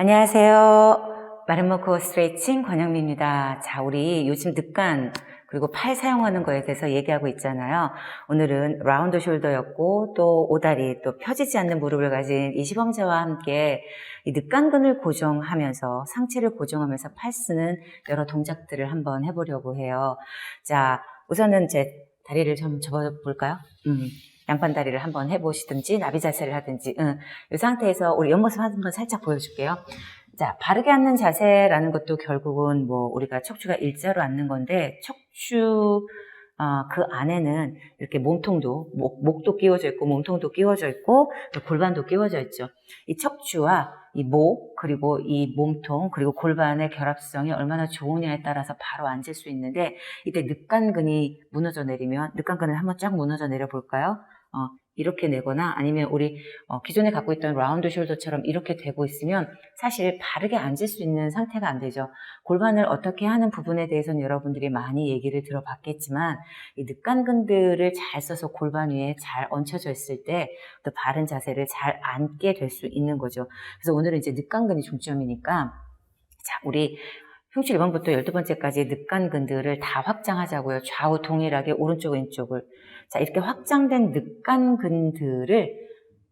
안녕하세요. 마름모코 스트레칭 권영미입니다. 자, 우리 요즘 늑간 그리고 팔 사용하는 거에 대해서 얘기하고 있잖아요. 오늘은 라운드 숄더였고 또 오다리 또 펴지지 않는 무릎을 가진 이 시범자와 함께 이 늑간근을 고정하면서 상체를 고정하면서 팔 쓰는 여러 동작들을 한번 해보려고 해요. 자, 우선은 제 다리를 좀 접어볼까요? 음. 양반 다리를 한번 해보시든지 나비 자세를 하든지 응. 이 상태에서 우리 옆모습 한번 살짝 보여줄게요. 자 바르게 앉는 자세라는 것도 결국은 뭐 우리가 척추가 일자로 앉는 건데 척추 어, 그 안에는 이렇게 몸통도 목, 목도 끼워져 있고 몸통도 끼워져 있고 또 골반도 끼워져 있죠. 이 척추와 이 목 그리고 이 몸통 그리고 골반의 결합성이 얼마나 좋으냐에 따라서 바로 앉을 수 있는데 이때 늑간근이 무너져 내리면 늑간근을 한번 쫙 무너져 내려 볼까요? 어, 이렇게 내거나 아니면 우리 어, 기존에 갖고 있던 라운드 숄더처럼 이렇게 되고 있으면 사실 바르게 앉을 수 있는 상태가 안 되죠. 골반을 어떻게 하는 부분에 대해서는 여러분들이 많이 얘기를 들어봤겠지만 이 늑간근들을 잘 써서 골반 위에 잘 얹혀져 있을 때 또 바른 자세를 잘 앉게 될 수 있는 거죠. 그래서 오늘은 이제 늑간근이 중점이니까 자 우리 흉추 1번부터 12번째까지 늑간근들을 다 확장하자고요. 좌우 동일하게 오른쪽 왼쪽을 자, 이렇게 확장된 늑간근들을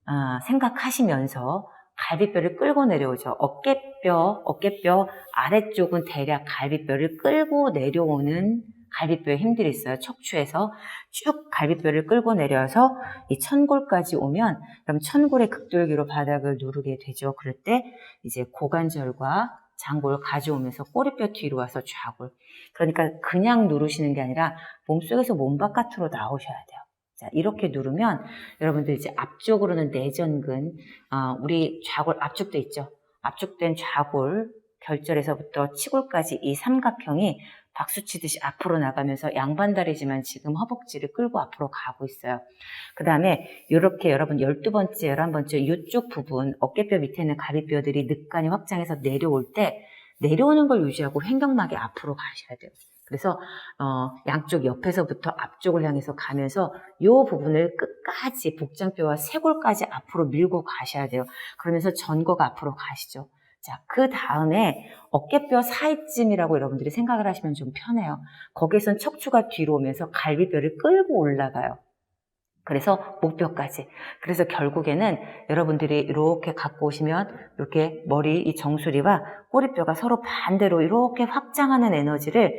아, 생각하시면서 갈비뼈를 끌고 내려오죠. 어깨뼈, 어깨뼈 아래쪽은 대략 갈비뼈를 끌고 내려오는 갈비뼈에 힘들이 있어요. 척추에서 쭉 갈비뼈를 끌고 내려서 이 천골까지 오면 그럼 천골의 극돌기로 바닥을 누르게 되죠. 그럴 때 이제 고관절과 장골 가져오면서 꼬리뼈 뒤로 와서 좌골. 그러니까 그냥 누르시는 게 아니라 몸속에서 몸 바깥으로 나오셔야 돼요. 자, 이렇게 누르면 여러분들 이제 앞쪽으로는 내전근, 어, 우리 좌골 압축돼 있죠. 압축된 좌골, 결절에서부터 치골까지 이 삼각형이 박수 치듯이 앞으로 나가면서 양반다리지만 지금 허벅지를 끌고 앞으로 가고 있어요. 그 다음에 이렇게 여러분 12번째, 11번째 이쪽 부분 어깨뼈 밑에 있는 가비뼈들이 늑간이 확장해서 내려올 때 내려오는 걸 유지하고 횡격막이 앞으로 가셔야 돼요. 그래서 어, 양쪽 옆에서부터 앞쪽을 향해서 가면서 이 부분을 끝까지 복장뼈와 쇄골까지 앞으로 밀고 가셔야 돼요. 그러면서 전거가 앞으로 가시죠. 자, 그 다음에 어깨뼈 사이쯤이라고 여러분들이 생각을 하시면 좀 편해요. 거기선 척추가 뒤로 오면서 갈비뼈를 끌고 올라가요. 그래서 목뼈까지. 그래서 결국에는 여러분들이 이렇게 갖고 오시면 이렇게 머리 이 정수리와 꼬리뼈가 서로 반대로 이렇게 확장하는 에너지를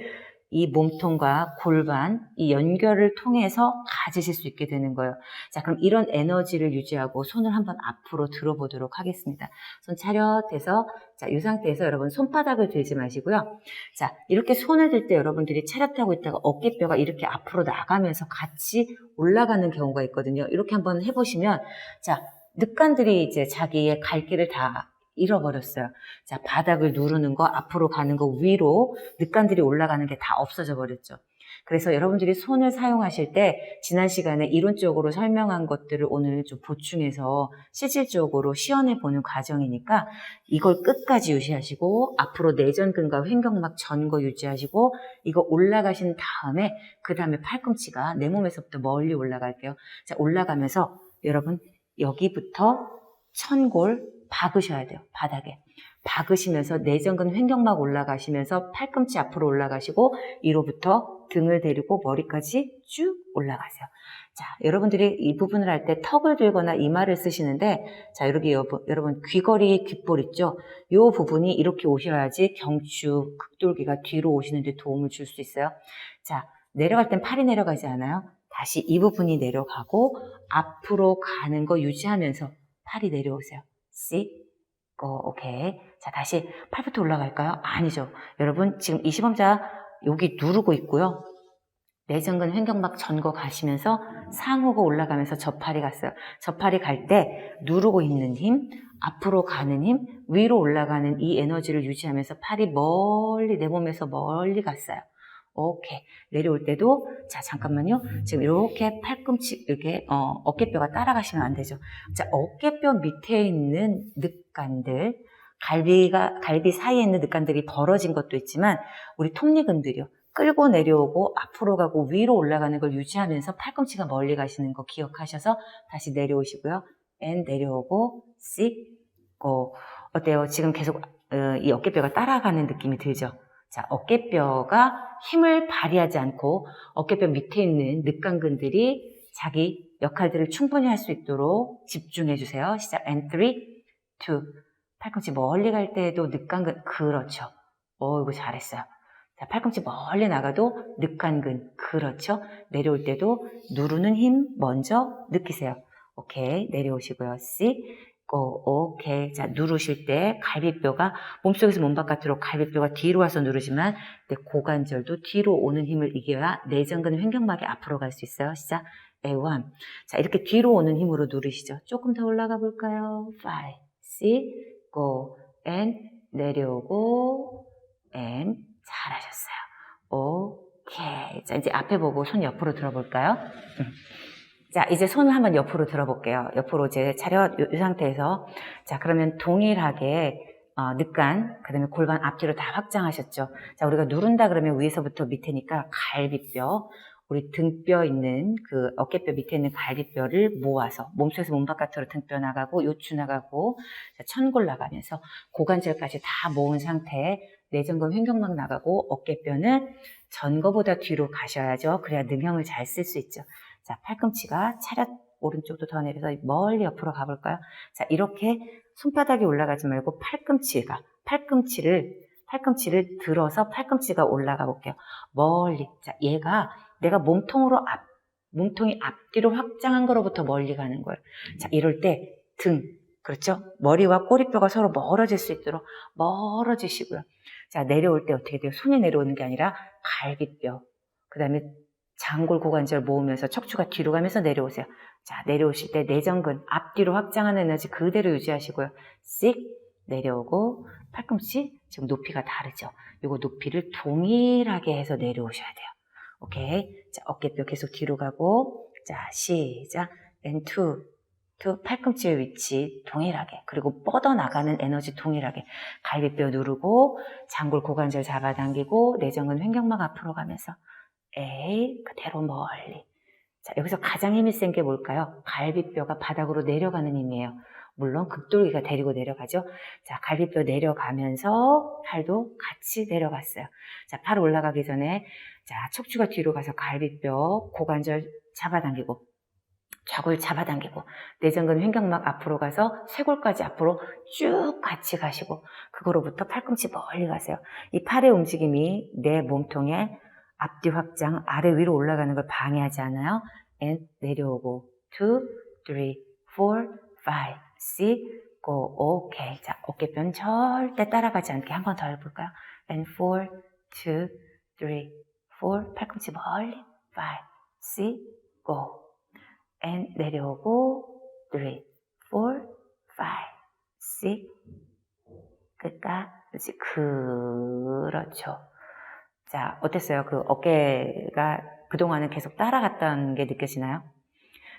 이 몸통과 골반, 이 연결을 통해서 가지실 수 있게 되는 거예요. 자, 그럼 이런 에너지를 유지하고 손을 한번 앞으로 들어보도록 하겠습니다. 손 차렷해서, 자, 이 상태에서 여러분 손바닥을 들지 마시고요. 자, 이렇게 손을 들 때 여러분들이 차렷하고 있다가 어깨뼈가 이렇게 앞으로 나가면서 같이 올라가는 경우가 있거든요. 이렇게 한번 해보시면, 자, 늑간들이 이제 자기의 갈 길을 다 잃어버렸어요. 자, 바닥을 누르는 거, 앞으로 가는 거, 위로 늑간들이 올라가는 게 다 없어져 버렸죠. 그래서 여러분들이 손을 사용하실 때 지난 시간에 이론적으로 설명한 것들을 오늘 좀 보충해서 실질적으로 시연해 보는 과정이니까 이걸 끝까지 유지하시고 앞으로 내전근과 횡격막 전거 유지하시고 이거 올라가신 다음에 그 다음에 팔꿈치가 내 몸에서부터 멀리 올라갈게요. 자, 올라가면서 여러분 여기부터 천골 박으셔야 돼요. 바닥에. 박으시면서 내전근 횡격막 올라가시면서 팔꿈치 앞으로 올라가시고 위로부터 등을 데리고 머리까지 쭉 올라가세요. 자, 여러분들이 이 부분을 할 때 턱을 들거나 이마를 쓰시는데 자, 여기 여러분 귀걸이 귓볼 있죠? 이 부분이 이렇게 오셔야지 경추, 극돌기가 뒤로 오시는데 도움을 줄 수 있어요. 자, 내려갈 땐 팔이 내려가지 않아요? 다시 이 부분이 내려가고 앞으로 가는 거 유지하면서 팔이 내려오세요. C, go, 오케이. 자, 다시 팔부터 올라갈까요? 아니죠. 여러분, 지금 이 시범자 여기 누르고 있고요. 내전근 횡격막 전거 가시면서 상호가 올라가면서 저 팔이 갔어요. 저 팔이 갈 때 누르고 있는 힘, 앞으로 가는 힘, 위로 올라가는 이 에너지를 유지하면서 팔이 멀리 내 몸에서 멀리 갔어요. 오케이. 내려올 때도, 자, 잠깐만요. 지금 이렇게 팔꿈치, 이렇게, 어, 어깨뼈가 따라가시면 안 되죠. 자, 어깨뼈 밑에 있는 늑간들, 갈비가, 갈비 사이에 있는 늑간들이 벌어진 것도 있지만, 우리 톱니근들이요. 끌고 내려오고, 앞으로 가고, 위로 올라가는 걸 유지하면서 팔꿈치가 멀리 가시는 거 기억하셔서 다시 내려오시고요. N 내려오고, C, go. 어때요? 지금 계속 어, 이 어깨뼈가 따라가는 느낌이 들죠? 자, 어깨뼈가 힘을 발휘하지 않고 어깨뼈 밑에 있는 늑간근들이 자기 역할들을 충분히 할 수 있도록 집중해 주세요. 시작. And three, two. 팔꿈치 멀리 갈 때에도 늑간근, 그렇죠. 어, 이거 잘했어요. 자, 팔꿈치 멀리 나가도 늑간근, 그렇죠. 내려올 때도 누르는 힘 먼저 느끼세요. 오케이. 내려오시고요. C, go, 오케이. 자, 누르실 때 갈비뼈가 몸속에서 몸 바깥으로 갈비뼈가 뒤로 와서 누르지만 내 고관절도 뒤로 오는 힘을 이겨야 내전근 횡격막이 앞으로 갈 수 있어요. 시작. A1. 자, 이렇게 뒤로 오는 힘으로 누르시죠. 조금 더 올라가 볼까요? 5, 6, go, and 내려오고, and 잘하셨어요. 오케이. 자, 이제 앞에 보고 손 옆으로 들어볼까요? 음. 자, 이제 손을 한번 옆으로 들어볼게요. 옆으로 이제 차렷 이 상태에서. 자, 그러면 동일하게 어, 늑간, 그 다음에 골반 앞뒤로 다 확장하셨죠. 자, 우리가 누른다 그러면 위에서부터 밑에니까 갈비뼈, 우리 등뼈 있는 그 어깨뼈 밑에 있는 갈비뼈를 모아서 몸속에서 몸 바깥으로 등뼈 나가고 요추 나가고 자, 천골 나가면서 고관절까지 다 모은 상태에 내전근 횡격막 나가고 어깨뼈는 전거보다 뒤로 가셔야죠. 그래야 능형을 잘 쓸 수 있죠. 자, 팔꿈치가 차렷 오른쪽도 더 내려서 멀리 옆으로 가볼까요? 자, 이렇게 손바닥이 올라가지 말고 팔꿈치가, 팔꿈치를, 팔꿈치를 들어서 팔꿈치가 올라가 볼게요. 멀리. 자, 얘가 내가 몸통으로 앞, 몸통이 앞뒤로 확장한 거로부터 멀리 가는 거예요. 자, 이럴 때 등, 그렇죠? 머리와 꼬리뼈가 서로 멀어질 수 있도록 멀어지시고요. 자, 내려올 때 어떻게 돼요? 손이 내려오는 게 아니라 갈비뼈. 그 다음에 장골 고관절 모으면서 척추가 뒤로 가면서 내려오세요. 자, 내려오실 때 내전근 앞뒤로 확장하는 에너지 그대로 유지하시고요. 씩 내려오고 팔꿈치 지금 높이가 다르죠. 이거 높이를 동일하게 해서 내려오셔야 돼요. 오케이. 자, 어깨뼈 계속 뒤로 가고 자, 시작. two, two 팔꿈치의 위치 동일하게 그리고 뻗어나가는 에너지 동일하게 갈비뼈 누르고 장골 고관절 잡아당기고 내전근 횡격막 앞으로 가면서 에이 그대로 멀리 자 여기서 가장 힘이 센 게 뭘까요? 갈비뼈가 바닥으로 내려가는 힘이에요 물론 극돌기가 데리고 내려가죠 자 갈비뼈 내려가면서 팔도 같이 내려갔어요 자 팔 올라가기 전에 자 척추가 뒤로 가서 갈비뼈 고관절 잡아당기고 좌골 잡아당기고 내전근 횡격막 앞으로 가서 쇄골까지 앞으로 쭉 같이 가시고 그거로부터 팔꿈치 멀리 가세요. 이 팔의 움직임이 내 몸통에 앞뒤 확장 아래 위로 올라가는 걸 방해하지 않아요. and 내려오고 2, 3, 4, 5, 6, go, 오케이. 자 어깨뼈는 절대 따라가지 않게 한 번 더 해볼까요? and 4, 2, 3, 4 팔꿈치 멀리 5, 6, go and 내려오고 3, 4, 5, 6 끝까지 그렇죠. 자 어땠어요? 그 어깨가 그동안은 계속 따라갔던 게 느껴지나요?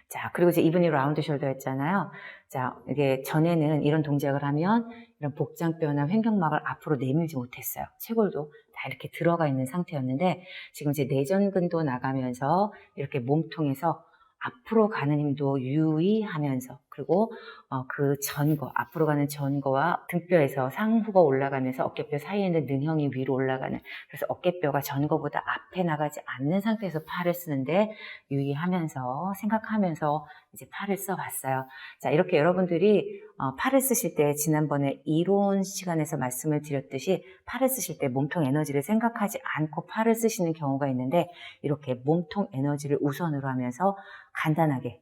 자 그리고 이제 이분이 라운드 숄더였잖아요. 자 이게 전에는 이런 동작을 하면 이런 복장뼈나 횡격막을 앞으로 내밀지 못했어요. 쇄골도 다 이렇게 들어가 있는 상태였는데 지금 이제 내전근도 나가면서 이렇게 몸통에서 앞으로 가는 힘도 유의하면서 그리고 어, 그 전거 앞으로 가는 전거와 등뼈에서 상부가 올라가면서 어깨뼈 사이에 있는 능형이 위로 올라가는 그래서 어깨뼈가 전거보다 앞에 나가지 않는 상태에서 팔을 쓰는데 유의하면서 생각하면서 이제 팔을 써봤어요. 자 이렇게 여러분들이 어, 팔을 쓰실 때 지난번에 이론 시간에서 말씀을 드렸듯이 팔을 쓰실 때 몸통 에너지를 생각하지 않고 팔을 쓰시는 경우가 있는데 이렇게 몸통 에너지를 우선으로 하면서 간단하게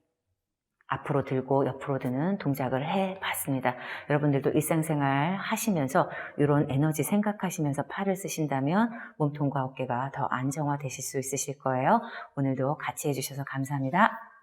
앞으로 들고 옆으로 드는 동작을 해 봤습니다. 여러분들도 일상생활 하시면서 이런 에너지 생각하시면서 팔을 쓰신다면 몸통과 어깨가 더 안정화 되실 수 있으실 거예요. 오늘도 같이 해주셔서 감사합니다.